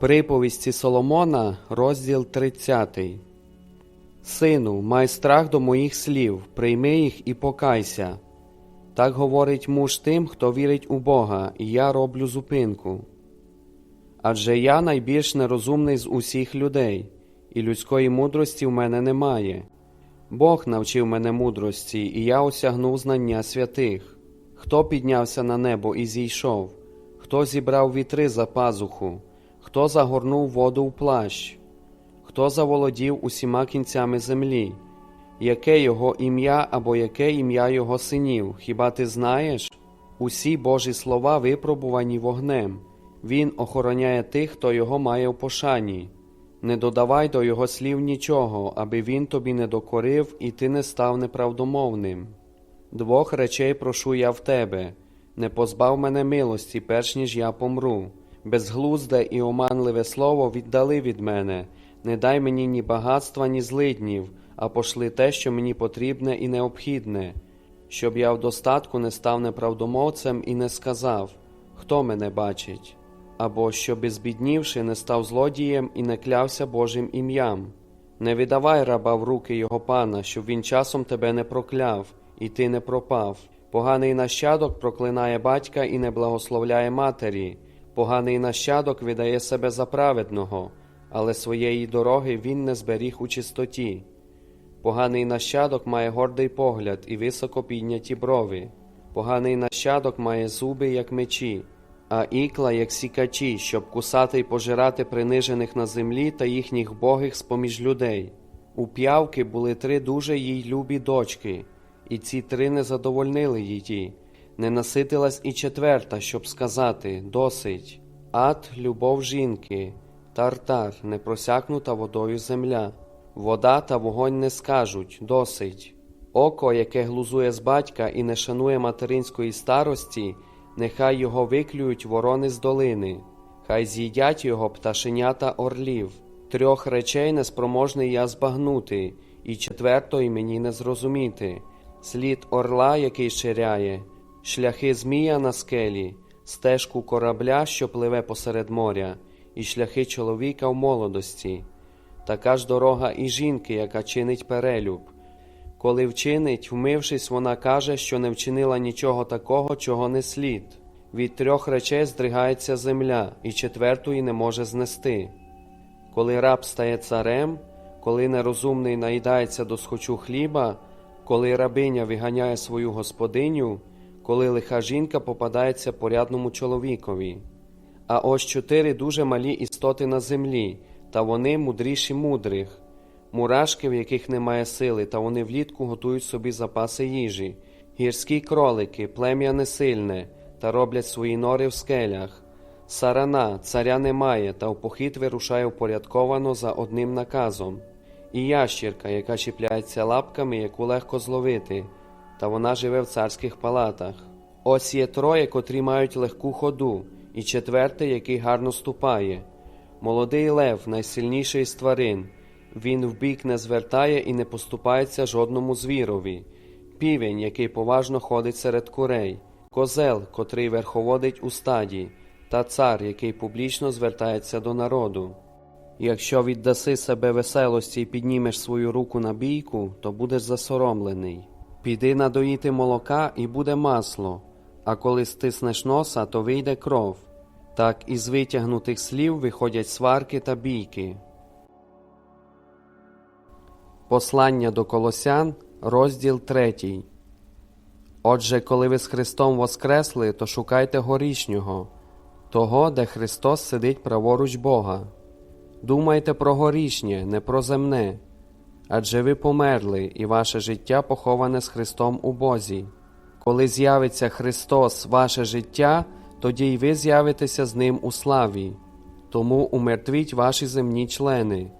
Приповісті Соломона, розділ 30. Сину, май страх до моїх слів, прийми їх і покайся. Так говорить муж тим, хто вірить у Бога, і я роблю зупинку. Адже я найбільш нерозумний з усіх людей, і людської мудрості в мене немає. Бог навчив мене мудрості, і я осягнув знання святих. Хто піднявся на небо і зійшов, хто зібрав вітри за пазуху, хто загорнув воду в плащ, хто заволодів усіма кінцями землі, яке його ім'я або яке ім'я його синів, хіба ти знаєш? Усі Божі слова випробувані вогнем. Він охороняє тих, хто його має в пошані. Не додавай до його слів нічого, аби він тобі не докорив і ти не став неправдомовним. Двох речей прошу я в тебе не позбав мене милості, перш ніж я помру. Безглузде і оманливе слово віддали від мене, не дай мені ні багатства, ні злиднів, а пошли те, що мені потрібне і необхідне, щоб я в достатку не став неправдомовцем і не сказав, хто мене бачить, або щоб, збіднівши, не став злодієм і не клявся Божим ім'ям. Не віддавай раба в руки його пана, щоб він часом тебе не прокляв, і ти не пропав. Поганий нащадок проклинає батька і не благословляє матері. Поганий нащадок видає себе за праведного, але своєї дороги він не зберіг у чистоті. Поганий нащадок має гордий погляд і високо підняті брови. Поганий нащадок має зуби, як мечі, а ікла, як сікачі, щоб кусати й пожирати принижених на землі та їхніх богих з-поміж людей. У п'явки були три дуже їй любі дочки, і ці три не задовольнили її. Не наситилась і четверта, щоб сказати досить. Ад, любов жінки, тартар, непросякнута водою земля. Вода та вогонь не скажуть досить. Око, яке глузує з батька і не шанує материнської старості, нехай його виклюють ворони з долини, хай з'їдять його пташенята орлів. Трьох речей неспроможний я збагнути, і четвертої мені не зрозуміти. Слід орла, який ширяє, шляхи змія на скелі, стежку корабля, що пливе посеред моря, і шляхи чоловіка в молодості. Така ж дорога і жінки, яка чинить перелюб. Коли вчинить, вмившись, вона каже, що не вчинила нічого такого, чого не слід. Від трьох речей здригається земля, і четвертої не може знести. Коли раб стає царем, коли нерозумний наїдається до схочу хліба, коли рабиня виганяє свою господиню, коли лиха жінка попадається порядному чоловікові. А ось чотири дуже малі істоти на землі, та вони мудріші мудрих, мурашки, в яких немає сили, та вони влітку готують собі запаси їжі, гірські кролики, плем'я несильне, та роблять свої нори в скелях. Сарана, царя немає, та в похід вирушає впорядковано за одним наказом, і ящірка, яка чіпляється лапками, яку легко зловити, та вона живе в царських палатах. Ось є троє, котрі мають легку ходу, і четвертий, який гарно ступає. Молодий лев, найсильніший з тварин, він вбік не звертає і не поступається жодному звірові, півень, який поважно ходить серед курей, козел, котрий верховодить у стаді, та цар, який публічно звертається до народу. Якщо віддаси себе веселості і піднімеш свою руку на бійку, то будеш засоромлений. Піди надоїти молока і буде масло, а коли стиснеш носа, то вийде кров. Так із витягнутих слів виходять сварки та бійки. Послання до Колосян, розділ 3. Отже, коли ви з Христом воскресли, то шукайте горішнього, того, де Христос сидить праворуч Бога. Думайте про горішнє, не про земне, адже ви померли, і ваше життя поховане з Христом у Бозі. Коли з'явиться Христос, ваше життя, тоді й ви з'явитеся з Ним у славі. Тому умертвіть ваші земні члени,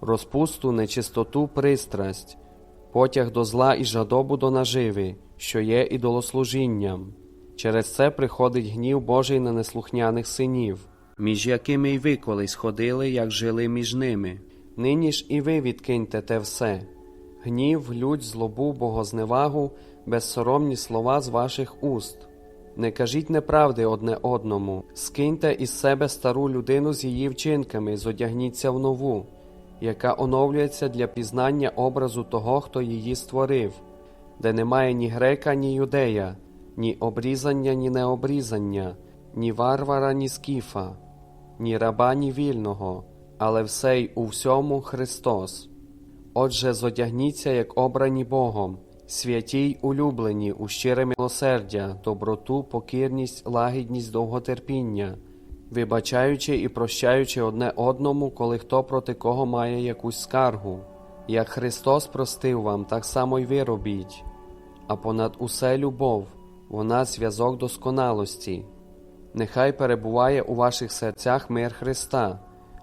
розпусту, нечистоту, пристрасть, потяг до зла і жадобу до наживи, що є ідолослужінням. Через це приходить гнів Божий на неслухняних синів, між якими й ви колись ходили, як жили між ними. Нині ж і ви відкиньте те все. Гнів, лють, злобу, богозневагу, безсоромні слова з ваших уст. Не кажіть неправди одне одному, скиньте із себе стару людину з її вчинками, зодягніться в нову, яка оновлюється для пізнання образу того, хто її створив, де немає ні грека, ні юдея, ні обрізання, ні необрізання, ні варвара, ні скіфа, ні раба, ні вільного, але все й у всьому Христос. Отже, зодягніться, як обрані Богом, святі й улюблені у щире милосердя, доброту, покірність, лагідність, довготерпіння, вибачаючи і прощаючи одне одному, коли хто проти кого має якусь скаргу. Як Христос простив вам, так само й ви робіть. А понад усе любов, вона зв'язок досконалості. Нехай перебуває у ваших серцях мир Христа,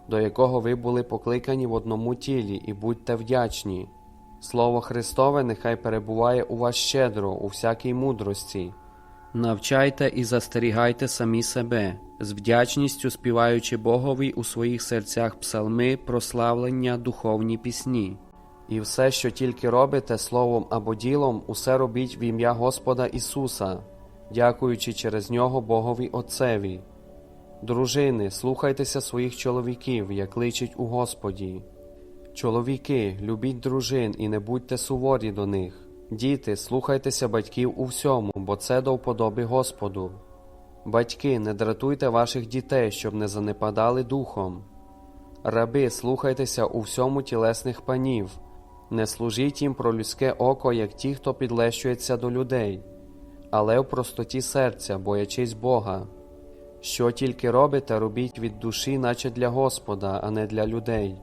до якого ви були покликані в одному тілі, і будьте вдячні. Слово Христове нехай перебуває у вас щедро, у всякій мудрості. Навчайте і застерігайте самі себе, з вдячністю співаючи Богові у своїх серцях псалми, прославлення, духовні пісні. І все, що тільки робите словом або ділом, усе робіть в ім'я Господа Ісуса, дякуючи через нього Богові Отцеві. Дружини, слухайтеся своїх чоловіків, як личить у Господі. Чоловіки, любіть дружин і не будьте суворі до них. Діти, слухайтеся батьків у всьому, бо це до вподоби Господу. Батьки, не дратуйте ваших дітей, щоб не занепадали духом. Раби, слухайтеся у всьому тілесних панів, не служіть їм про людське око, як ті, хто підлещується до людей, але в простоті серця, боячись Бога. Що тільки робите, робіть від душі, наче для Господа, а не для людей.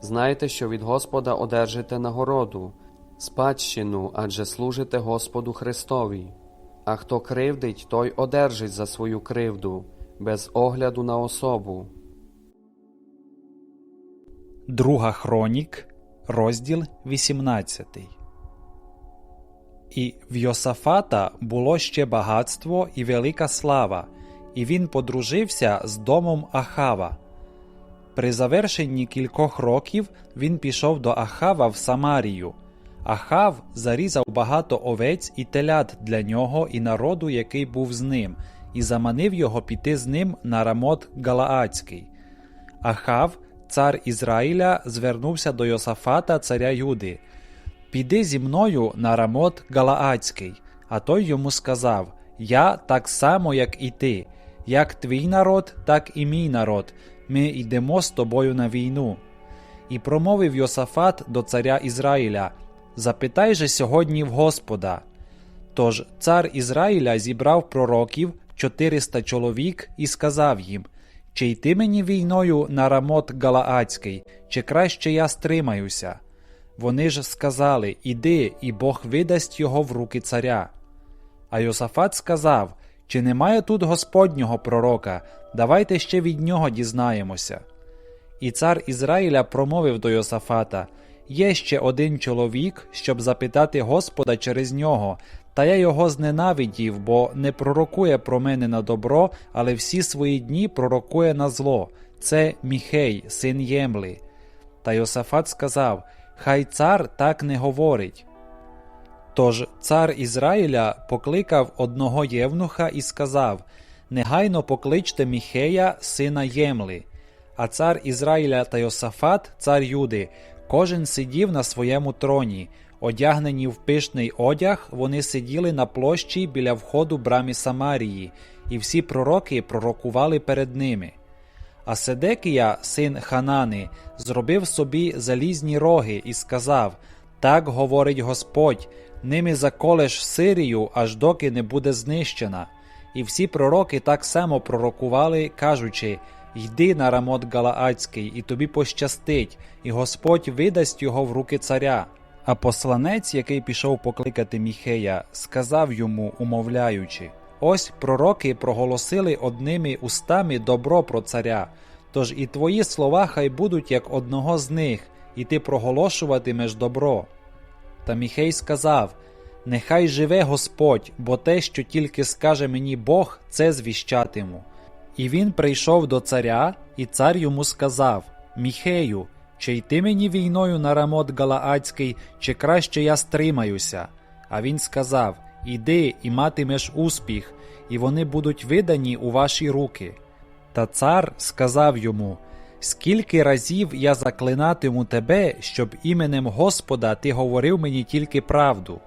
Знайте, що від Господа одержите нагороду, спадщину, адже служите Господу Христові. А хто кривдить, той одержить за свою кривду, без огляду на особу. Друга Хронік, розділ 18. І в Йосафата було ще багатство і велика слава, і він подружився з домом Ахава. При завершенні кількох років він пішов до Ахава в Самарію. Ахав зарізав багато овець і телят для нього і народу, який був з ним, і заманив його піти з ним на рамот Галаацький. Ахав, цар Ізраїля, звернувся до Йосафата, царя Юди. Піди зі мною на рамот Галаацький. А той йому сказав: Я так само, як і ти, як твій народ, так і мій народ. Ми йдемо з тобою на війну. І промовив Йосафат до царя Ізраїля: Запитай же сьогодні в Господа. Тож цар Ізраїля зібрав пророків 400 чоловік і сказав їм: Чи йти мені війною на рамот Галаацький, чи краще я стримаюся? Вони ж сказали: Іди, і Бог видасть його в руки царя. А Йосафат сказав: Чи немає тут Господнього пророка? Давайте ще від нього дізнаємося. І цар Ізраїля промовив до Йосафата: Є ще один чоловік, щоб запитати Господа через нього, та я його зненавидів, бо не пророкує про мене на добро, але всі свої дні пророкує на зло. Це Міхей, син Ємли. Та Йосафат сказав: Хай цар так не говорить. Тож цар Ізраїля покликав одного євнуха і сказав: Негайно покличте Міхея, сина Ємли. А цар Ізраїля та Йосафат, цар Юди, кожен сидів на своєму троні. Одягнені в пишний одяг, вони сиділи на площі біля входу брамі Самарії, і всі пророки пророкували перед ними. А Седекія, син Ханани, зробив собі залізні роги і сказав: Так говорить Господь, ними заколеш Сирію, аж доки не буде знищена. І всі пророки так само пророкували, кажучи: Йди на рамот Галаацький, і тобі пощастить, і Господь видасть його в руки царя. А посланець, який пішов покликати Міхея, сказав йому, умовляючи: Ось пророки проголосили одними устами добро про царя. Тож і твої слова хай будуть як одного з них, і ти проголошуватимеш добро. Та Міхей сказав: Нехай живе Господь, бо те, що тільки скаже мені Бог, це звіщатиму. І він прийшов до царя, і цар йому сказав: Міхею, чи йти мені війною на рамот Галаацький, чи краще я стримаюся? А він сказав: іди і матимеш успіх, і вони будуть видані у ваші руки. Та цар сказав йому: Скільки разів я заклинатиму тебе, щоб іменем Господа ти говорив мені тільки правду.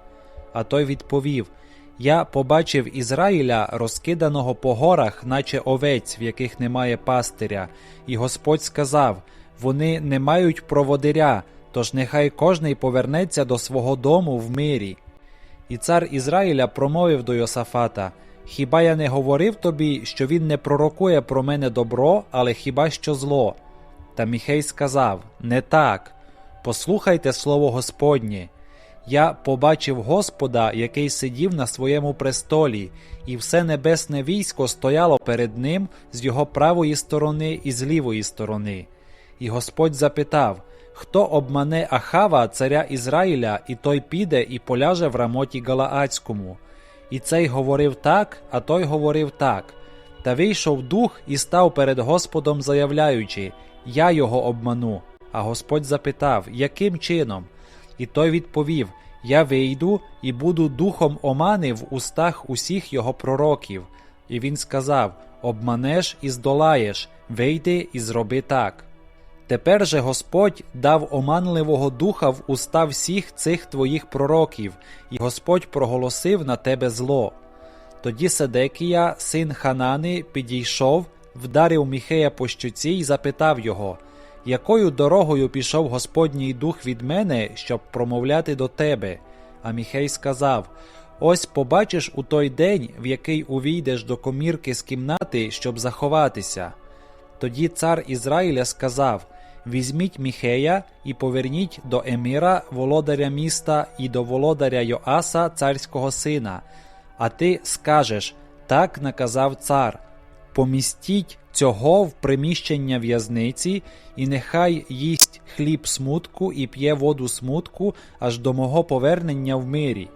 А той відповів: Я побачив Ізраїля, розкиданого по горах, наче овець, в яких немає пастиря, і Господь сказав: Вони не мають проводиря, тож нехай кожний повернеться до свого дому в мирі. І цар Ізраїля промовив до Йосафата: Хіба я не говорив тобі, що він не пророкує про мене добро, але хіба що зло? Та Міхей сказав: Не так. Послухайте слово Господнє. Я побачив Господа, який сидів на своєму престолі, і все небесне військо стояло перед ним з його правої сторони і з лівої сторони. І Господь запитав: Хто обмане Ахава, царя Ізраїля, і той піде і поляже в рамоті Галаацькому? І цей говорив так, а той говорив так. Та вийшов дух і став перед Господом, заявляючи: Я його обману. А Господь запитав, яким чином? І той відповів: Я вийду і буду духом омани в устах усіх його пророків. І він сказав: Обманеш і здолаєш, вийди і зроби так. Тепер же Господь дав оманливого духа в уста всіх цих твоїх пророків, і Господь проголосив на тебе зло. Тоді Седекія, син Ханани, підійшов, вдарив Міхея по щуці і запитав його, якою дорогою пішов Господній дух від мене, щоб промовляти до тебе? А Міхей сказав: Ось побачиш у той день, в який увійдеш до комірки з кімнати, щоб заховатися. Тоді цар Ізраїля сказав: Візьміть Міхея і поверніть до Еміра, володаря міста, і до володаря Йоаса, царського сина. А ти скажеш: так наказав цар. Помістіть цього в приміщення в'язниці, і нехай їсть хліб смутку і п'є воду смутку аж до мого повернення в мирі.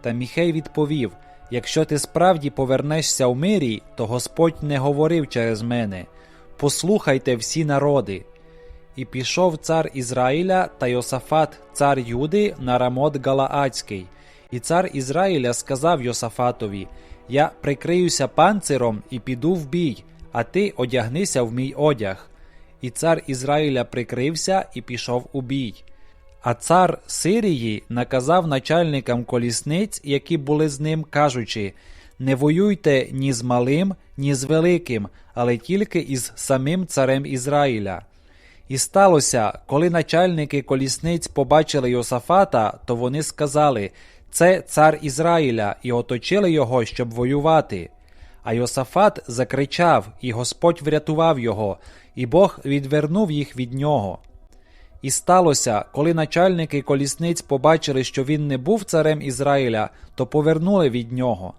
Та Міхей відповів: Якщо ти справді повернешся в мирі, то Господь не говорив через мене. Послухайте всі народи. І пішов цар Ізраїля та Йосафат, цар Юди, на рамот Галаацький. І цар Ізраїля сказав Йосафатові: Я прикриюся панциром і піду в бій, а ти одягнися в мій одяг. І цар Ізраїля прикрився і пішов у бій. А цар Сирії наказав начальникам колісниць, які були з ним, кажучи: Не воюйте ні з малим, ні з великим, але тільки із самим царем Ізраїля. І сталося, коли начальники колісниць побачили Йосафата, то вони сказали: Це цар Ізраїля, і оточили його, щоб воювати. А Йосафат закричав, і Господь врятував його, і Бог відвернув їх від нього. І сталося, коли начальники колісниць побачили, що він не був царем Ізраїля, то повернули від нього.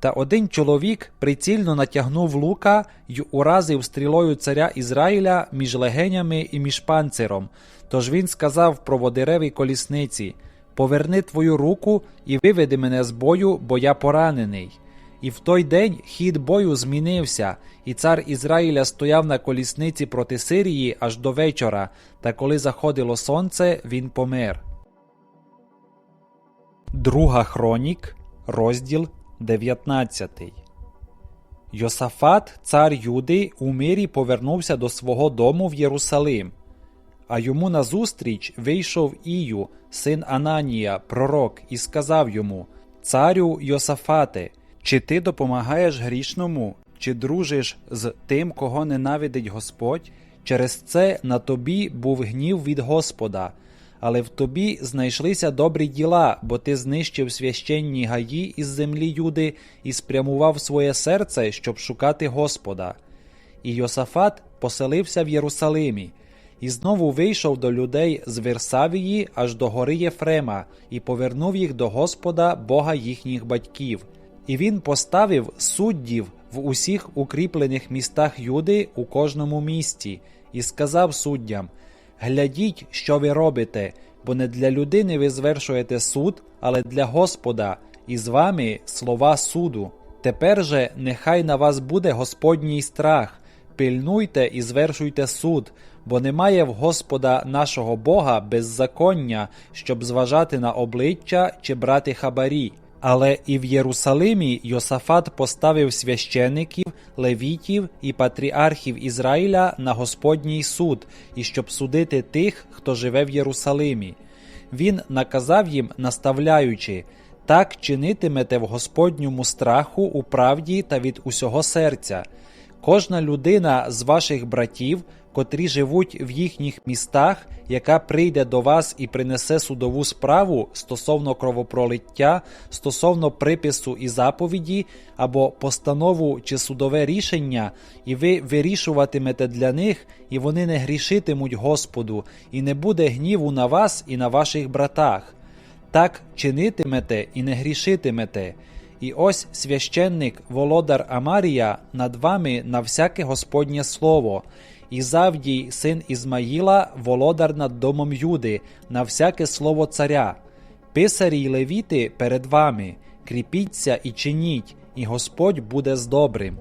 Та один чоловік прицільно натягнув лука й уразив стрілою царя Ізраїля між легенями і між панциром. Тож він сказав проводиревій колісниці: Поверни твою руку і виведи мене з бою, бо я поранений. І в той день хід бою змінився, і цар Ізраїля стояв на колісниці проти Сирії аж до вечора, та коли заходило сонце, він помер. Друга хронік, розділ 19. Йосафат, цар Юди, у мирі повернувся до свого дому в Єрусалим. А йому назустріч вийшов Ію, син Ананія, пророк, і сказав йому: Царю Йосафате, чи ти допомагаєш грішному, чи дружиш з тим, кого ненавидить Господь? Через це на тобі був гнів від Господа, але в тобі знайшлися добрі діла, бо ти знищив священні гаї із землі Юди і спрямував своє серце, щоб шукати Господа. І Йосафат поселився в Єрусалимі, і знову вийшов до людей з Версавії аж до гори Єфрема, і повернув їх до Господа, Бога їхніх батьків. І він поставив суддів в усіх укріплених містах Юди у кожному місті, і сказав суддям: Глядіть, що ви робите, бо не для людини ви звершуєте суд, але для Господа, і з вами слова суду. Тепер же нехай на вас буде Господній страх, пильнуйте і звершуйте суд, бо немає в Господа нашого Бога беззаконня, щоб зважати на обличчя чи брати хабарі. Але і в Єрусалимі Йосафат поставив священиків, левітів і патріархів Ізраїля на Господній суд, і щоб судити тих, хто живе в Єрусалимі. Він наказав їм, наставляючи так чинитимете в Господньому страху у правді та від усього серця. Кожна людина з ваших братів, котрі живуть в їхніх містах, яка прийде до вас і принесе судову справу стосовно кровопролиття, стосовно припису і заповіді, або постанову чи судове рішення, і ви вирішуватимете для них, і вони не грішитимуть Господу, і не буде гніву на вас і на ваших братах. Так чинитимете і не грішитимете. І ось священник володар Амарія над вами на всяке Господнє слово, і Завдій, син Ізмаїла, володар над домом Юди, на всяке слово царя. Писарі й левіти перед вами, кріпіться і чиніть, і Господь буде з добрим.